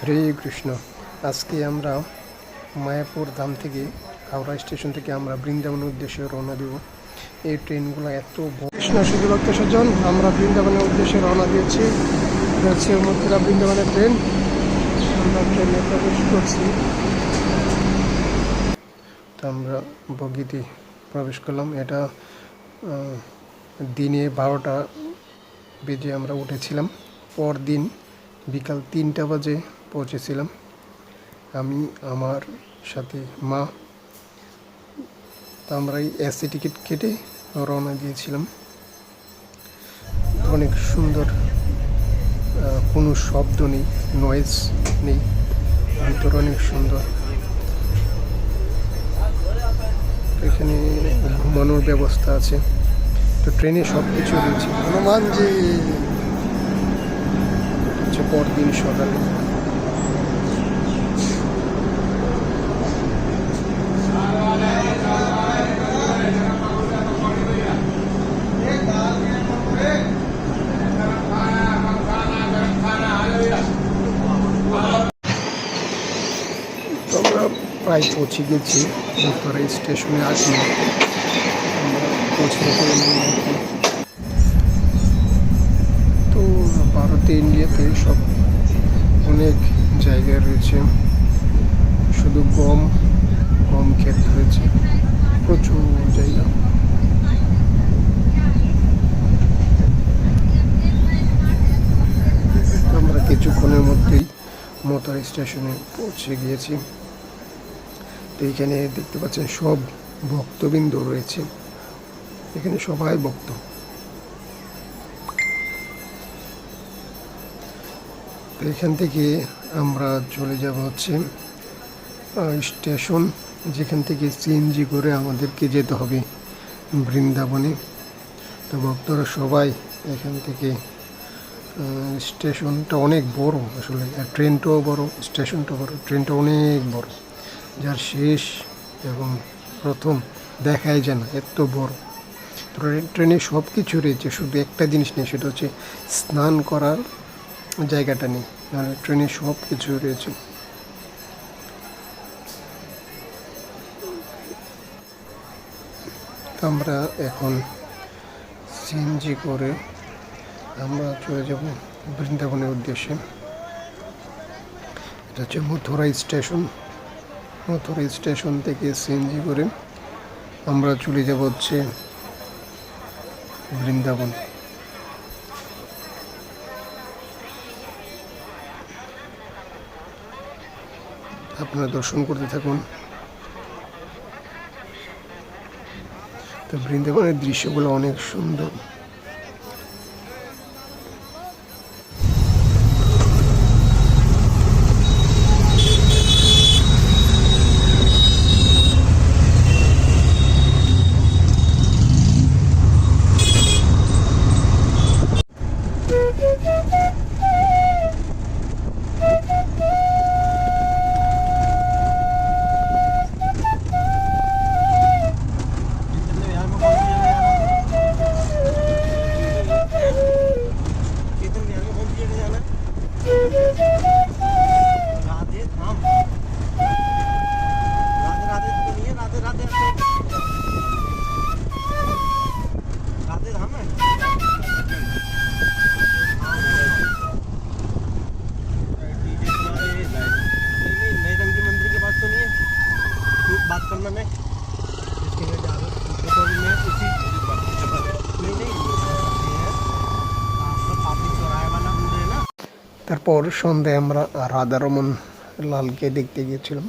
হরে কৃষ্ণ। আজকে আমরা মায়াপুর ধাম থেকে, হাওড়া স্টেশন থেকে আমরা বৃন্দাবনের উদ্দেশ্যে রওনা দেব। এই ট্রেনগুলো এত কৃষ্ণ ভক্ত সজ্জন আমরা বৃন্দাবনের উদ্দেশ্যে রওনা দিয়েছি। হচ্ছে মথুরা বৃন্দাবনের ট্রেন। আমরা ট্রেনে প্রবেশ করছি। তো আমরা বগিতে প্রবেশ করলাম। এটা দিনে বারোটা বেজে আমরা উঠেছিলাম। পরদিন বিকাল তিনটা বাজে পৌঁছেছিলাম। আমি আমার সাথে মা তো আমরা এই এসি টিকিট কেটে রওনা দিয়েছিলাম। অনেক সুন্দর কোনো শব্দ নেই নয়েজ নেই ভিতর অনেক সুন্দর। এখানে ঘুমানোর ব্যবস্থা আছে। তো ট্রেনে সব কিছু রয়েছে। হনুমানজি! হচ্ছে পরদিন সকালে তো আমরা প্রায় পৌঁছে গেছি। উত্তরা স্টেশনে আসি। তো ভারতে, ইন্ডিয়াতে সব অনেক জায়গা রয়েছে। শুধু গম গম ক্ষেত রয়েছে। প্রচুর জায়গা। আমরা কিছুক্ষণের মধ্যেই মোটর স্টেশনে পৌঁছে গিয়েছি। তো এখানে দেখতে পাচ্ছেন সব ভক্তবৃন্দ রয়েছে। এখানে সবাই ভক্ত। এখান থেকে আমরা চলে যাব হচ্ছে স্টেশন, যেখান থেকে সিএনজি করে আমাদেরকে যেতে হবে বৃন্দাবনে। তো ভক্তরা সবাই এখান থেকে স্টেশনটা অনেক বড়। আসলে ট্রেনটাও বড় স্টেশনটাও বড়, ট্রেনটা অনেক বড়। যার শেষ এবং প্রথম দেখাই যায় না এত বড়। ট্রে- ট্রেনে সব কিছু রয়েছে, শুধু একটা জিনিস নেই, সেটা হচ্ছে স্নান করার জায়গাটা নেই। নাহলে ট্রেনে সব কিছু রয়েছে আমরা এখন সিএনজি করে আমরা চলে যাব বৃন্দাবনের উদ্দেশ্যে। এটা হচ্ছে মথুরাই স্টেশন। মথুরা স্টেশন থেকে সিএনজি করে আমরা চলে যাব হচ্ছে বৃন্দাবন। আপনারা দর্শন করতে থাকুন। তো বৃন্দাবনের দৃশ্যগুলো অনেক সুন্দর। तू बात करना मैं जिसके लिए जा रहा हूँ तो अभी मैं उसी नहीं नहीं ये है आपका पापी चौराहे वाला मंदिर है ना তারপর সন্ধ্যায় আমরা রাধারমন লালকে দেখতে গিয়েছিলাম